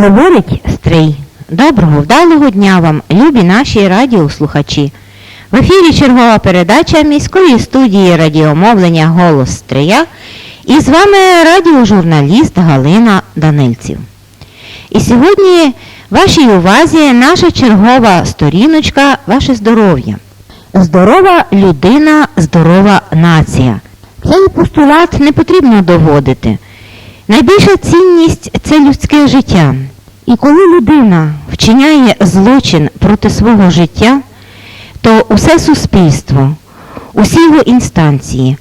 Говорить Стрий. Доброго, вдалого дня вам, любі наші радіослухачі. В ефірі чергова передача міської студії радіомовлення Голос Стрия і з вами радіожурналіст Галина Данильців. І сьогодні вашій увазі наша чергова сторіночка Ваше здоров'я. Здорова людина, здорова нація. Цей постулат не потрібно доводити. Найбільша цінність це людське життя. І коли людина вчиняє злочин проти свого життя, то усе суспільство, усі його інстанції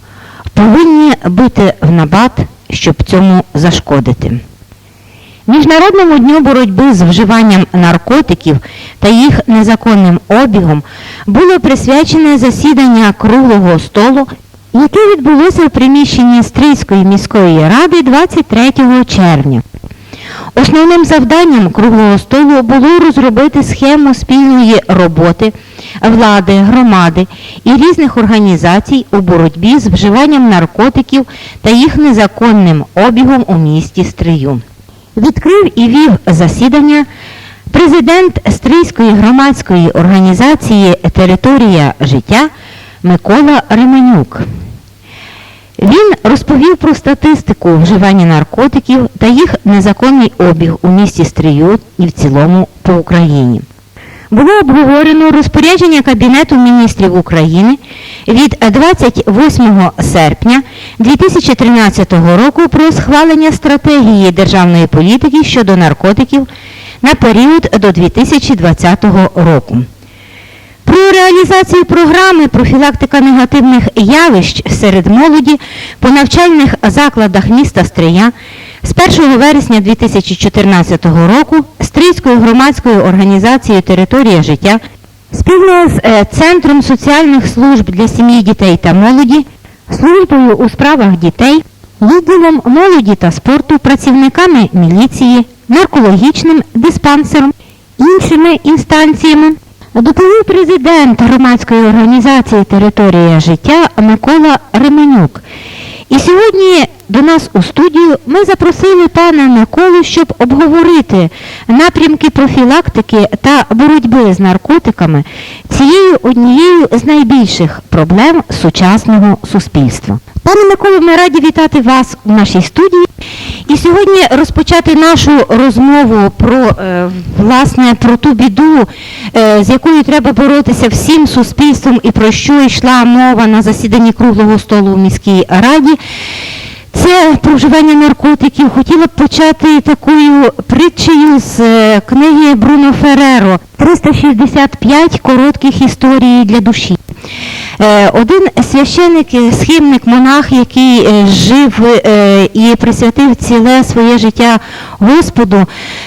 повинні бити в набат, щоб цьому зашкодити. Міжнародному дню боротьби з вживанням наркотиків та їх незаконним обігом було присвячене засідання круглого столу, яке відбулося в приміщенні Стрийської міської ради 23 червня. Основним завданням круглого столу було розробити схему спільної роботи влади, громади і різних організацій у боротьбі з вживанням наркотиків та їх незаконним обігом у місті Стрию. Відкрив і вів засідання президент Стрийської громадської організації Територія життя Микола Ременюк. Він розповів про статистику вживання наркотиків та їх незаконний обіг у місті Стрию і в цілому по Україні. Було обговорено розпорядження Кабінету міністрів України від 28 серпня 2013 року про схвалення стратегії державної політики щодо наркотиків на період до 2020 року. Про реалізацію програми профілактика негативних явищ серед молоді по навчальних закладах міста Стрия з 1 вересня 2014 року Стрийською громадською організацією Територія життя спільно з е, Центром соціальних служб для сім'ї, дітей та молоді, службою у справах дітей, відділом молоді та спорту, працівниками міліції, наркологічним диспансером, іншими інстанціями. Доповів президент громадської організації Територія життя Микола Ременюк. І сьогодні до нас у студію ми запросили пана Миколу, щоб обговорити напрямки профілактики та боротьби з наркотиками цією однією з найбільших проблем сучасного суспільства. Пане Миколо, ми раді вітати вас у нашій студії. І сьогодні розпочати нашу розмову про е, власне про ту біду, е, з якою треба боротися всім суспільством і про що йшла мова на засіданні круглого столу у міській раді. Це про вживання наркотиків. Хотіла б почати такою притчею з е, книги Бруно Фереро 365 коротких історій для душі. Е, Один священик, е, схимник, монах, який е, жив е, і присвятив ціле своє життя Господу,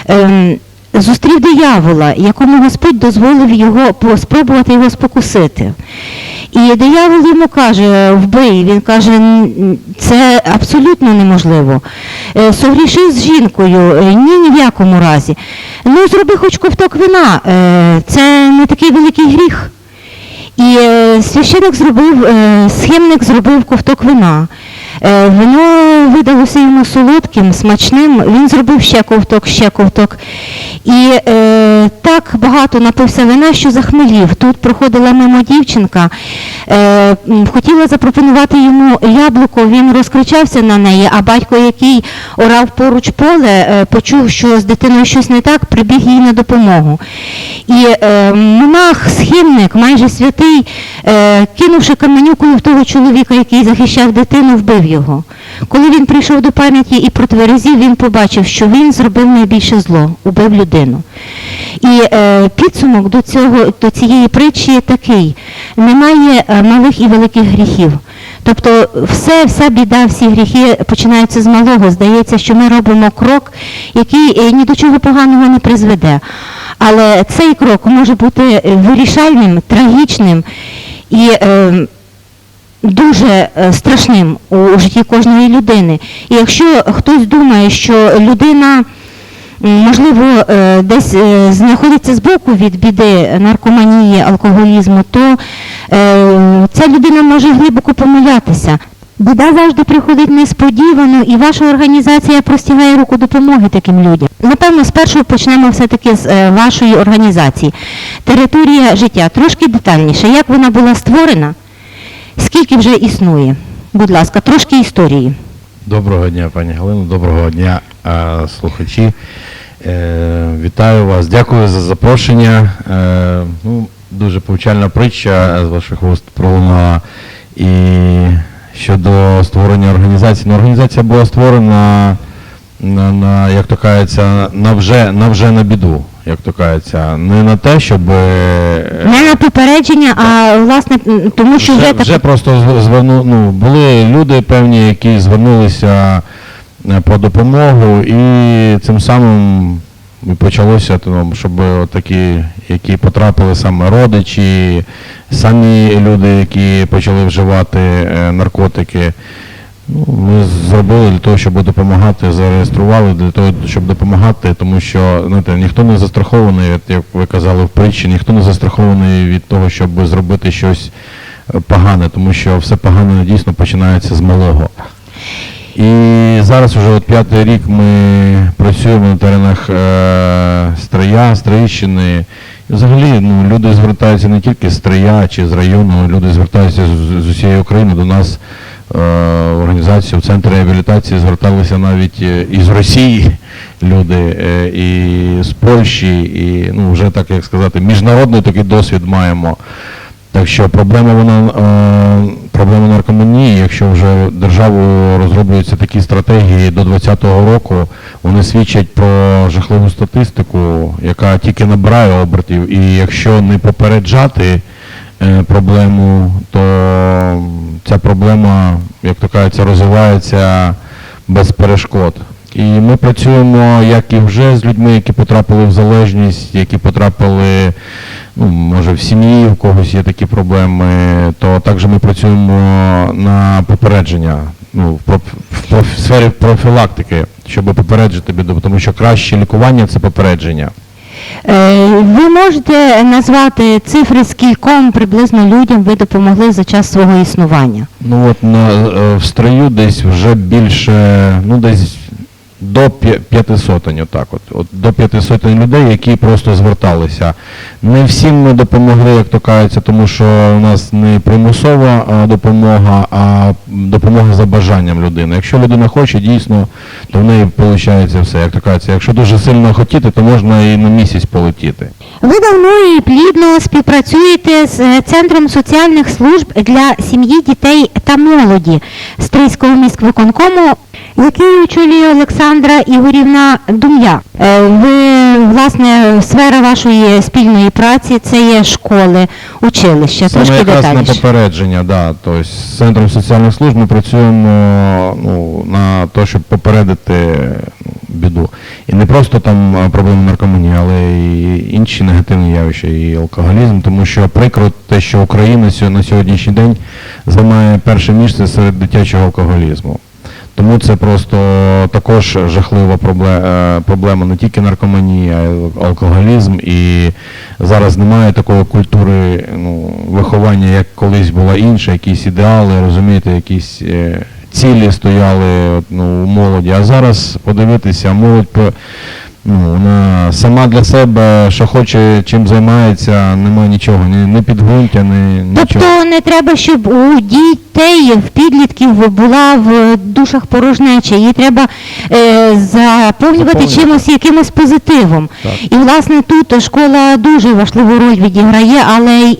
ем, зустрів диявола, якому Господь дозволив його спробувати його спокусити. І диявол йому каже, вбий. Він каже, це абсолютно неможливо. Е, Согріши з жінкою, Е, ні, ні в якому разі. Ну, зроби хоч ковток вина, Е, це не такий великий гріх. І е, священик зробив, е, схемник зробив ковток вина. Е, Вино видалося йому солодким, смачним. Він зробив ще ковток, ще ковток. І е, так багато напився вина, що захмелів. Тут проходила мимо дівчинка, е, хотіла запропонувати йому яблуко, він розкричався на неї, а батько, який орав поруч поле, е, почув, що з дитиною щось не так, прибіг їй на допомогу. І е, монах, схимник, майже святий, е, кинувши каменюкою в того чоловіка, який захищав дитину, вбив його. Коли він прийшов до пам'яті і протверезів, він побачив, що він зробив найбільше зло, убив людину. І е, підсумок до, цього, до цієї притчі такий: немає е, малих і великих гріхів. Тобто все, вся біда, всі гріхи починаються з малого. Здається, що ми робимо крок, який е, ні до чого поганого не призведе. Але цей крок може бути е, вирішальним, трагічним і е, дуже е, страшним у житті кожної людини. І якщо хтось думає, що людина можливо, е, десь е, знаходиться збоку від біди наркоманії, алкоголізму, то ця людина може глибоко помилятися. Біда завжди приходить несподівано, і ваша організація простягає руку допомоги таким людям. Напевно, спершу почнемо все-таки з вашої організації. Територія життя. Трошки детальніше. Як вона була створена? Скільки вже існує? Будь ласка, трошки історії. Доброго дня, пані Галино, доброго дня, е, слухачі. Е, Вітаю вас, дякую за запрошення. Е, Ну, дуже повчальна притча з ваших вуст пролунала. І щодо створення організації. Ну, організація була створена на, на як то кажеться, на вже, на вже на біду, як то кажеться. Не на те, щоб. е, Не на попередження, а власне тому, що вже, вже, так вже просто зв- зверну, ну, були люди певні, які звернулися е, по допомогу, і цим самим почалося, ну, щоб такі, які потрапили саме родичі, самі люди, які почали вживати е, наркотики. Ну, ми зробили для того, щоб допомагати, зареєстрували для того, щоб допомагати, тому що знаєте, ніхто не застрахований, як ви казали в притчі, ніхто не застрахований від того, щоб зробити щось е, погане, тому що все погане дійсно починається з малого. І зараз вже от п'ятий рік ми працюємо на теренах е, Стрия, Стрийщини. Взагалі ну, люди звертаються не тільки з Стрия чи з району, люди звертаються з, з усієї України до нас організацію, в центр реабілітації зверталися навіть е, із Росії люди, е, і з Польщі, і ну, вже так як сказати, міжнародний такий досвід маємо. Так що проблема вона е, проблема наркоманії, якщо вже державою розроблюються такі стратегії до 2020 року, вони свідчать про жахливу статистику, яка тільки набирає обертів. І якщо не попереджати е, проблему, то ця проблема, як то кажеться, розвивається без перешкод. І ми працюємо як і вже з людьми, які потрапили в залежність, які потрапили, ну, може, в сім'ї, у когось є такі проблеми, то також ми працюємо на попередження, ну, в, в сфері профілактики, щоб попереджити біду, тому що краще лікування це попередження. Е, ви можете назвати цифри, скільком приблизно людям ви допомогли за час свого існування? Ну от на, е, в строю десь вже більше, ну десь до п'я- п'яти сотень, отак от. от. До п'яти сотень людей, які просто зверталися. Не всім ми допомогли, як то кажеться, тому що у нас не примусова допомога, а допомога за бажанням людини. Якщо людина хоче, дійсно, то в неї виходить все. Як то кажеться, якщо дуже сильно хотіти, то можна і на місяць полетіти. Ви давно і плідно співпрацюєте з е, Центром соціальних служб для сім'ї, дітей та молоді Стрийського міськвиконкому, який очолює Олександра Ігорівна Дум'я. Е, Ви, власне, сфера вашої спільної праці це є школи, училища. Саме Трошки якраз на попередження, да. Тобто з центром соціальних служб ми працюємо ну, на те, щоб попередити ну, біду. І не просто там а, проблеми наркоманії, але і інші негативні явища, і алкоголізм, тому що прикро те, що Україна на сьогоднішній день займає перше місце серед дитячого алкоголізму. Тому це просто також жахлива е, проблема не тільки наркоманія, а й алкоголізм. І зараз немає такої культури ну, виховання, як колись була інша, якісь ідеали, розумієте, якісь е, цілі стояли ну, у молоді. А зараз подивитися, молодь ну, вона сама для себе, що хоче, чим займається, немає нічого, ні, ні підґрунтя, ні нічого. Тобто не треба, щоб у дітей, в підлітків була в душах порожнеча. Її треба е, заповнювати чимось, якимось позитивом. Так. І власне тут школа дуже важливу роль відіграє, але й,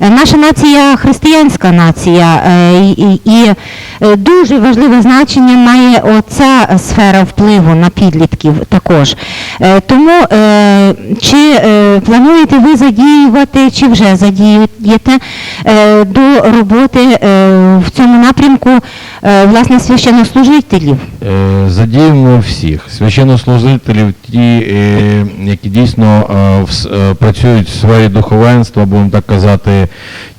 е, наша нація християнська нація, е, і, і е, дуже важливе значення має оця сфера впливу на підлітків також. Е, Тому е, чи е, плануєте ви задіювати, чи вже задіюєте до роботи в цьому напрямку власне священнослужителів? Задіємо всіх священнослужителів, ті, які дійсно працюють в сфері духовенства, будемо так казати,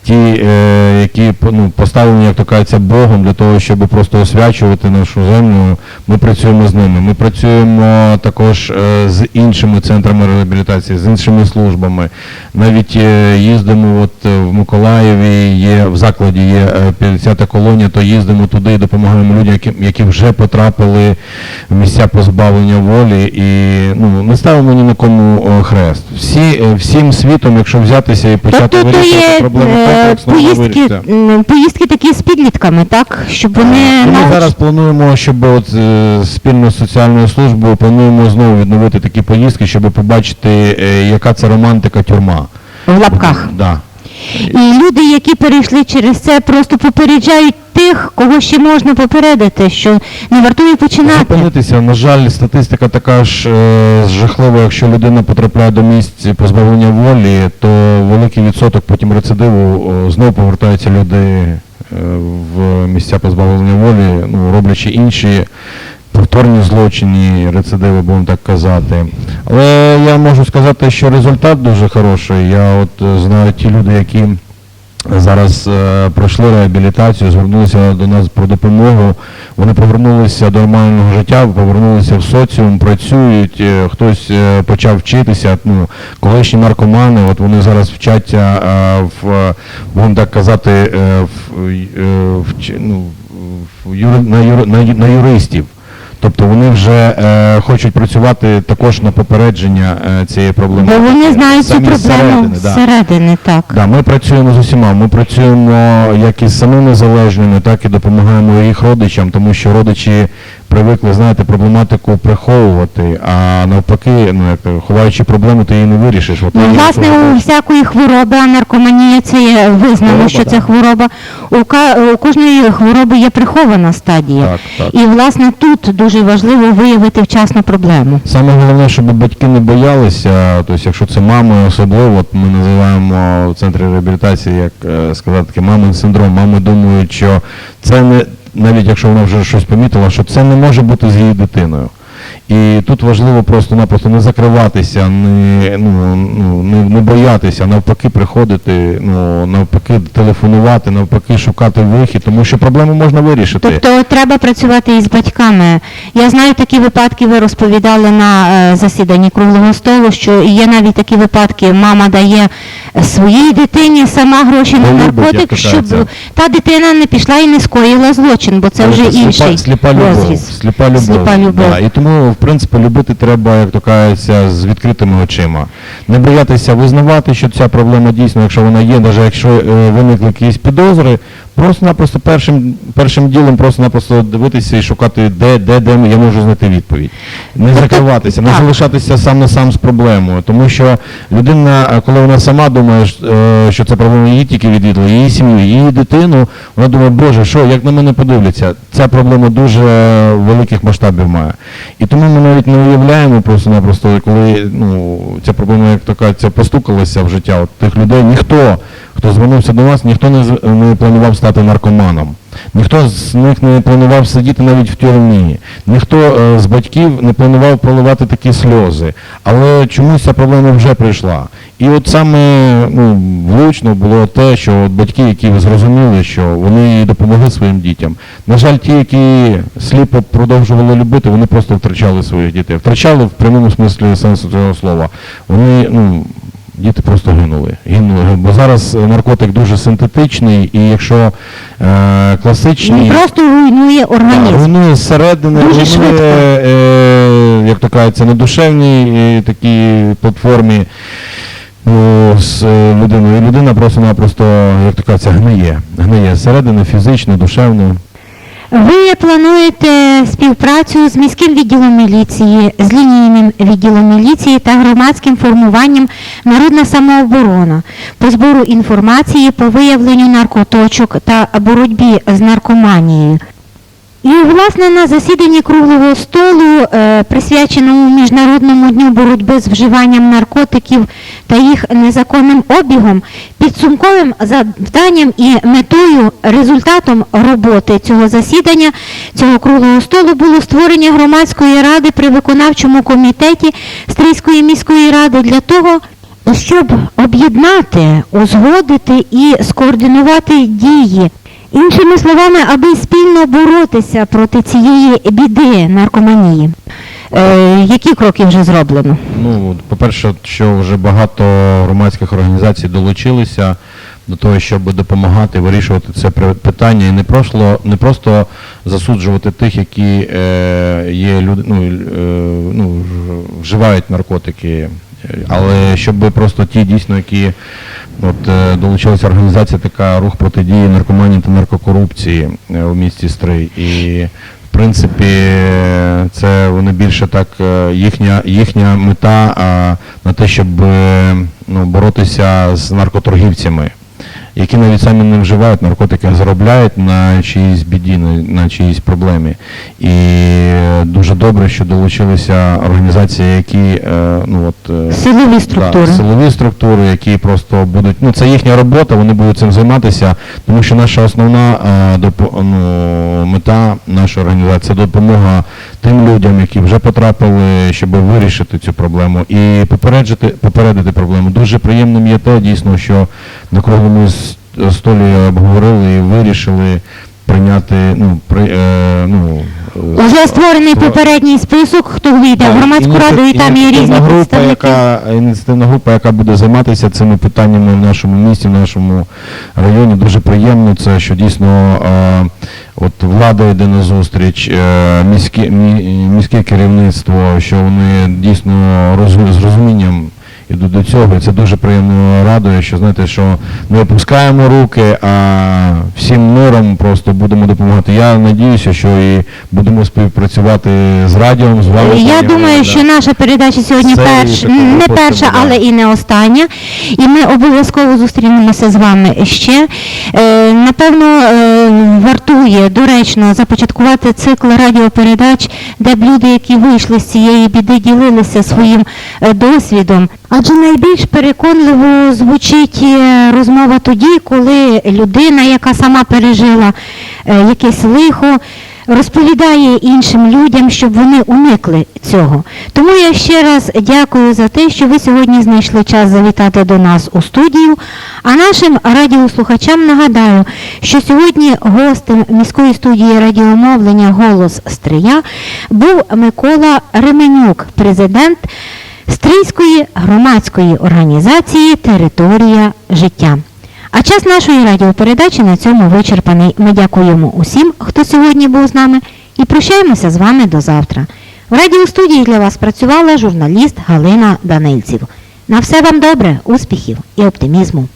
ті, е, які ну, поставлені, як то кажеться, Богом для того, щоб просто освячувати нашу землю, ми працюємо з ними. Ми працюємо також е, з іншими центрами реабілітації, з іншими службами. Навіть е, їздимо от в Миколаєві, є в закладі є е, 50-та колонія, то їздимо туди і допомагаємо людям, які, які вже потрапили в місця позбавлення волі і ну, не ставимо ні на кому хрест. Всі, всім світом, якщо взятися і почати вирішувати проблеми е, вона поїздки, вирішиться. м, поїздки такі з підлітками, так? Щоб вони І ми науч- зараз плануємо, щоб от е, спільно з соціальною службою плануємо знову відновити такі поїздки, щоб побачити, е, яка це романтика тюрма. в лапках. Да. І люди, які перейшли через це, просто попереджають тих, кого ще можна попередити, що не вартує починати. Зупинитися, на жаль, статистика така ж е, жахлива, якщо людина потрапляє до місць позбавлення волі, то великий відсоток потім рецидиву знову повертаються люди е, в місця позбавлення волі, ну, роблячи інші повторні злочини, рецидиви, будемо так казати. Але я можу сказати, що результат дуже хороший. Я от е, знаю ті люди, які зараз е, пройшли реабілітацію, звернулися до нас про допомогу. Вони повернулися до нормального життя, повернулися в соціум, працюють, е, хтось е, почав вчитися. Ну, колишні наркомани, от вони зараз вчаться е, в, будемо так казати, е, в, е, в, ну, в юри, на, юри, на, на юристів. Тобто вони вже е, хочуть працювати також на попередження е, цієї проблеми. Бо вони знають цю проблему зсередини, да. так. Да, ми працюємо з усіма. Ми працюємо як із самими залежними, так і допомагаємо їх родичам, тому що родичі привикли, знаєте, проблематику приховувати, а навпаки, ну як ховаючи проблему, ти її не вирішиш. От Ну, власне, у всякої хвороби, а наркоманія це є визнано, Хвороба, що це хвороба. У, ка- у кожної хвороби є прихована стадія. Так, так. І, власне, тут дуже важливо виявити вчасно проблему. Саме головне, щоб батьки не боялися, тобто, якщо це мами особливо, от ми називаємо в центрі реабілітації, як е, сказати, мамин синдром. Мами думають, що це не навіть якщо вона вже щось помітила, що це не може бути з її дитиною. І тут важливо просто-напросто не закриватися, не, ну, ну, не, не боятися, навпаки приходити, ну, навпаки телефонувати, навпаки шукати вихід, тому що проблему можна вирішити. Тобто треба працювати із батьками. Я знаю такі випадки, ви розповідали на е, засіданні круглого столу, що є навіть такі випадки, мама дає своїй дитині сама гроші на наркотик, щоб та дитина не пішла і не скоїла злочин, бо це вже сліпа, інший сліпа любов. розріз. Сліпа любов. Сліпа любов. Да. І тому, принципі, любити треба, як то кажеться, з відкритими очима. Не боятися визнавати, що ця проблема дійсно, якщо вона є, навіть якщо е, виникли якісь підозри, просто-напросто першим, першим ділом просто-напросто дивитися і шукати, де, де, де я можу знайти відповідь. Не закриватися, не залишатися сам на сам з проблемою. Тому що людина, е, коли вона сама думає, е, що це проблема її тільки відвідала, її сім'ю, її дитину, вона думає, боже, що, як на мене подивляться? Ця проблема дуже великих масштабів має. І тому ми навіть не уявляємо просто-напросто, коли ну, ця проблема, як кажеться, постукалася в життя от тих людей, ніхто, хто звернувся до нас, ніхто не, не планував стати наркоманом. Ніхто з них не планував сидіти навіть в тюрмі, ніхто е, з батьків не планував проливати такі сльози. Але чомусь ця проблема вже прийшла. І от саме ну, влучно було те, що от батьки, які зрозуміли, що вони допомогли своїм дітям. На жаль, ті, які сліпо продовжували любити, вони просто втрачали своїх дітей. Втрачали в прямому смислі сенсу цього слова. Вони, ну, Діти просто гинули. гинули. Бо зараз е, наркотик дуже синтетичний, і якщо е, класичні Він просто руйнує Да, організм. руйнує зсередини, руйнує, швидко. е, як то кажеться, на душевній е, такій платформі ну, з е, людиною. І людина просто-напросто, як то кажеться, гниє. Гниє зсередини, фізично, душевно. Ви плануєте співпрацю з міським відділом міліції, з лінійним відділом міліції та громадським формуванням Народна самооборона по збору інформації по виявленню наркоточок та боротьбі з наркоманією. І, власне, на засіданні круглого столу, е, присвяченому Міжнародному дню боротьби з вживанням наркотиків та їх незаконним обігом, підсумковим завданням і метою, результатом роботи цього засідання, цього круглого столу було створення громадської ради при виконавчому комітеті Стрийської міської ради для того, щоб об'єднати, узгодити і скоординувати дії. Іншими словами, аби спільно боротися проти цієї біди наркоманії. Е, які кроки вже зроблено? Ну, по-перше, що вже багато громадських організацій долучилися до того, щоб допомагати вирішувати це питання і не просто, не просто засуджувати тих, які е, є люди, ну, е, ну, вживають наркотики, але щоб просто ті дійсно, які от, е, долучилася організація така рух протидії наркоманії та наркокорупції е, у місті Стрий. І в принципі, це вони більше так, е, їхня, їхня мета а, на те, щоб ну, боротися з наркоторгівцями, які навіть самі не вживають наркотики, а заробляють на чиїсь біді, на, чиїсь проблемі. І дуже добре, що долучилися організації, які е, ну, от, е, Силові структури. Да, силові структури, які просто будуть, ну це їхня робота, вони будуть цим займатися, тому що наша основна е, ну, мета нашої організації це допомога тим людям, які вже потрапили, щоб вирішити цю проблему і попереджити, попередити проблему. Дуже приємним є те, дійсно, що на круглому с- столі обговорили і вирішили прийняти, ну, при, е, ну, е, Уже створений ство- попередній список, хто вийде в громадську раду, і там є різні група, представники. яка, ініціативна група, яка буде займатися цими питаннями в нашому місті, в нашому районі. Дуже приємно це, що дійсно е, от влада йде на зустріч, е, міське, мі- міське керівництво, що вони дійсно роз- з розумінням ідуть до цього. І це дуже приємно радує, що знаєте, що не опускаємо руки, а всім миром просто будемо допомагати. Я надіюся, що і будемо співпрацювати з радіом, з вами. Я думаю, що наша передача сьогодні Це перш, не перша, буде. але і не остання. І ми обов'язково зустрінемося з вами ще. Е, напевно, е, вартує доречно започаткувати цикл радіопередач, де б люди, які вийшли з цієї біди, ділилися своїм е, досвідом. Адже найбільш переконливо звучить е, розмова тоді, коли людина, яка сама пережила е, якесь лихо, розповідає іншим людям, щоб вони уникли цього. Тому я ще раз дякую за те, що ви сьогодні знайшли час завітати до нас у студію. А нашим радіослухачам нагадаю, що сьогодні гостем міської студії радіомовлення Голос Стрия був Микола Ременюк, президент Стрийської громадської організації Територія життя. А час нашої радіопередачі на цьому вичерпаний. Ми дякуємо усім, хто сьогодні був з нами, і прощаємося з вами до завтра. В радіостудії для вас працювала журналіст Галина Данильців. На все вам добре, успіхів і оптимізму.